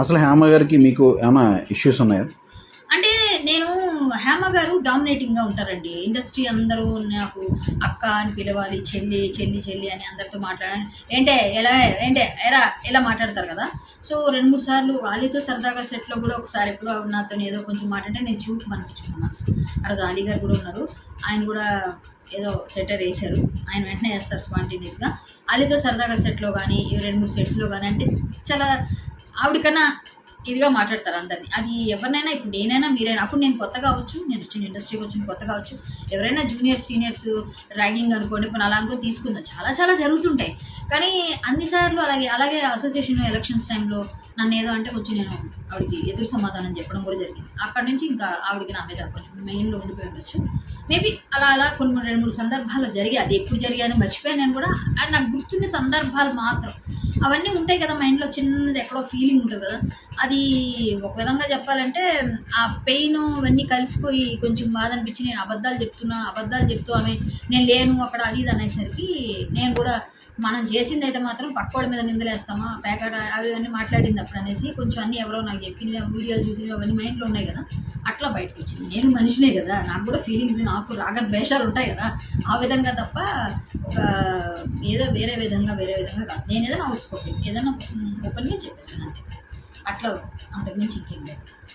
అసలు హేమ గారికి మీకు ఏమైనా ఇష్యూస్ ఉన్నాయా? అంటే నేను హేమ గారు డామినేటింగ్గా ఉంటారండి. ఇండస్ట్రీ అందరూ నాకు అక్క అని పిలవాలి చెల్లి చెల్లి చెల్లి అని అందరితో మాట్లాడాలి. ఏంటే ఎలా ఏంటే ఎలా ఎలా మాట్లాడతారు కదా? సో రెండు మూడు సార్లు వాళ్ళతో సరదాగా సెట్లో కూడా ఒకసారి ఎప్పుడో నాతో ఏదో కొంచెం మాట్లాడితే నేను చూపు అనిపించుకున్నాను ఆ రోజు అలీ గారు కూడా ఉన్నారు. ఆయన కూడా ఏదో సెటర్ వేశారు. ఆయన వెంటనే వేస్తారు స్పాంటేనియస్గా అలీతో సరదాగా సెట్లో కానీ రెండు మూడు సెట్స్లో కానీ అంటే చాలా ఆవిడకన్నా ఇదిగా మాట్లాడతారు అందరినీ. అది ఎవరినైనా ఇప్పుడు నేనైనా మీరైనా అప్పుడు నేను కొత్తగా కావచ్చు నేను వచ్చిన ఇండస్ట్రీకి వచ్చిన కొత్తగా కావచ్చు ఎవరైనా జూనియర్స్ సీనియర్స్ ర్యాగింగ్ అనుకోండి ఇప్పుడు అలా అనుకో తీసుకుందాం. చాలా చాలా జరుగుతుంటాయి. కానీ అన్నిసార్లు అలాగే అలాగే అసోసియేషన్ ఎలక్షన్స్ టైంలో నన్ను ఏదో అంటే కొంచెం నేను ఆవిడకి ఎదురు సమాధానం చెప్పడం కూడా జరిగింది. అక్కడ నుంచి ఇంకా ఆవిడకి నా మీద కొంచెం మెయిన్లో ఉండిపోయి ఉండొచ్చు. మేబీ అలా అలా కొన్ని మూడు- రెండు మూడు సందర్భాల్లో జరిగాయి. అది ఎప్పుడు జరిగాయని మర్చిపోయాను నేను కూడా. అది నాకు గుర్తున్న సందర్భాలు మాత్రం. అవన్నీ ఉంటాయి కదా మైండ్లో చిన్నది ఎక్కడో ఫీలింగ్ ఉంటుంది కదా. అది ఒక విధంగా చెప్పాలంటే ఆ పెయిన్ అవన్నీ కలిసిపోయి కొంచెం బాధ అనిపించి నేను అబద్ధాలు చెప్తున్నా అబద్ధాలు చెప్తూ ఆమె నేను లేను అక్కడ అది ఇది అనేసరికి నేను కూడా మనం చేసింది అయితే మాత్రం పక్కోడి మీద నిందలేస్తామా? ప్యాకెట్ అవి అన్నీ మాట్లాడింది అప్పుడు అనేసి కొంచెం అన్నీ ఎవరో నాకు చెప్పినవి వీడియోలు చూసినవి అవన్నీ మైండ్లో ఉన్నాయి కదా. అట్లా బయటకు వచ్చింది. నేను మనిషినే కదా. నాకు కూడా ఫీలింగ్స్ నాకు రాగద్వేషాలు ఉంటాయి కదా. ఆ విధంగా తప్ప ఒక ఏదో వేరే విధంగా వేరే విధంగా కాదు. నేను ఏదైనా అవుట్స్పోకెన్ ఏదైనా ఓపెన్గా చెప్పేసాను అంతే. అట్లా అంతకుమించి ఇంకేం లేదు.